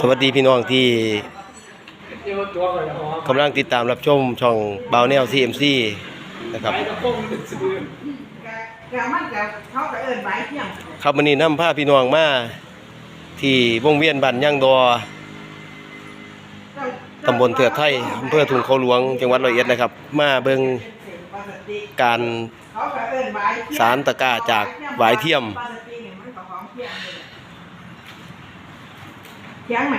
สวัสดีพี่น้องที่กำลังติดตามรับชมช่องบาวแนว CMC นะครับไปกับพวกมันซื้อกะมันะครับวันนี้นำพาพี่น้องมาที่วงเวียนบ้านย่างดอตำบลเถือไทยอำเภอทุ่งเขาหลวง จังหวัดร้อยเอ็ดนะครับ มาเบิงการสารตะกาจากหวายเทียมปกติ เนี่ยมั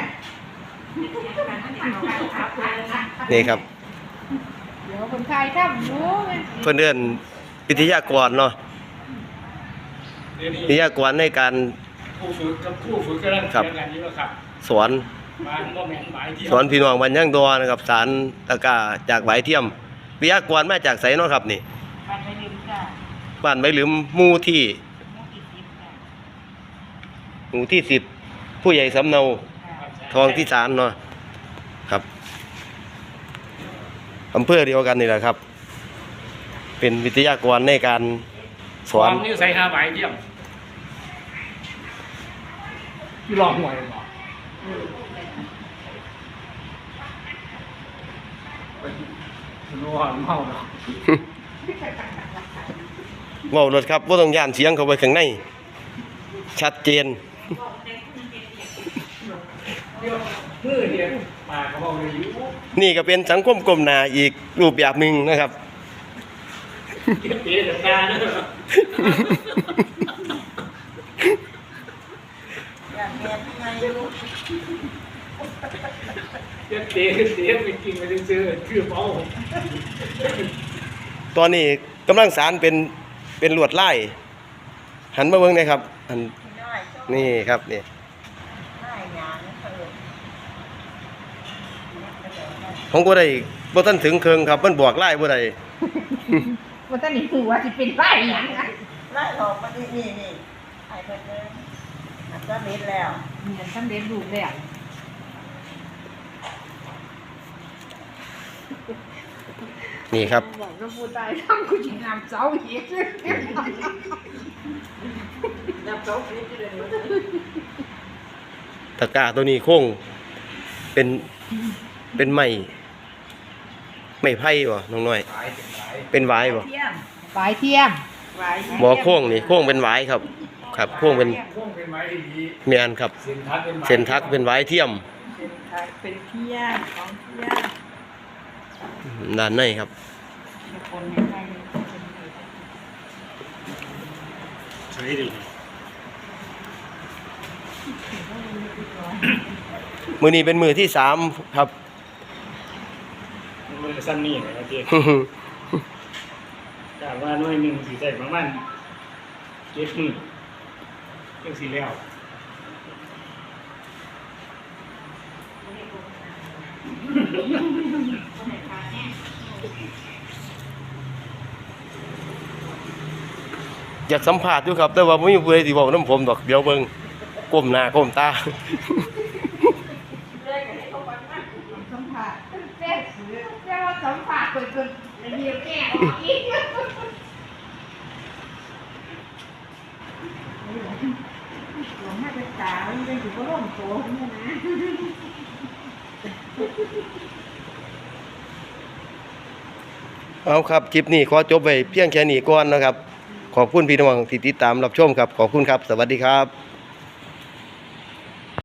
นก็ของเที่ยงนี่แหละเที่ยงไหมนี่ครับ เดี๋ยวคนไทยครับรู้ไหมเพื่อนเดินวิทยากรเนาะเดี๋ยวนี้วิทยากรในการผู้ฝึกกับผู้ฝึกกำลังครับเรียนกันอยู่แล้วครับสอนบ้านบ่แม่นหมายที่สอนพี่น้องบ้านย่างดอนะครับ สารตะกร้าจากหวายเทียมวิทยากรมาจากไสเนาะครับนี่ปันไปลืมจ้ะบ้านใบหลืมหมู่ที่มุกอีกสิบจ้ะหมู่ที่สิบผู้ใหญ่สำเนา ทองที่สารเนาะครับอำเภอเดียวกันนี่แหละครับ เป็นวิทยากรในการสสออนนนี่ใส่ห้าใบเยี่ยมที่ลองหวยหรอรู้ว่าเมาเนาะเว้ารถครับว่าต้องย่านเสียงเข้าไปข้างใน ชัดเจน นี่ก็เป็นสังคมกลมนาอีกรูปแบบหนึ่งนะครับเก็บเตะจากตาเนอะอยางแม่ทำไมลูกเก็บเตะเตะไปกินไปซื้อๆคือเมาตอนนี้กำลังสารเป็นเป็นลวดไล่หันมาเบิ่งหนะครับอันนี่ครับนี่อยหยังเอิ้น ผมก็ได้บ่ทันถึงเคิงครับมันบวกไล่บ่ได้ว่าท่านนี่หัวจะเป็นไรอย่างนั้นไล่ออกมานี่นี่นี่ไอ้เพิ่นเอิ้นอันก็เม็ดแล้วเหมือนท่านเด็กดูแล้วนี่ครับบอกว่าผู้ตายทำกูจะนำเจ้าอีกนับเจ้าฟิตอยู่เลยตะกร้าตัวนี้โค้งเป็นเป็นไม้ ไม้ไผ่บ่น้องน้อย เป็นหวายบ่เที่ยงปลายเทียมไว้บ่โค้งนี่โค้งเป็นหวายครับ ครับโค้งเป็นพวกเป็นไม้ที่ดีแม่นครับเส้นทักเป็นไม้เส้นทักเป็นหวายเทียมเป็นไทยเป็นเที่ยงของเที่ยงด้านในครับคนในไทยใช่ดิมื้อนี้เป็นมื้อที่สามครับ มันสั้นนี่นะครับเจ๊กะว่าน่วยหนึ่งสีใส่ประมาณเจ็ดมือเจ็ดสีแล้วอยากสัมผัสอยู่ครับ แต่ว่าไม่มีผู้ใดที่บอกน้ำผมดอกเดี๋ยวเบิงก้มหน้าก้มตาสั มผัสเจ๊เจ๊ว่าสัมผัสคนคนเดียวแก่ออกอีกหลวงพ่อจะสาวมันเป็นอยู่ก็ร่มโตเนี่ยนะเอาครับ คลิปนี้ขอจบไว้เพียงแค่นี้ก่อนนะครับ ขอบคุณพี่น้องที่ติดตามรับชมครับ ขอบคุณครับ สวัสดีครับ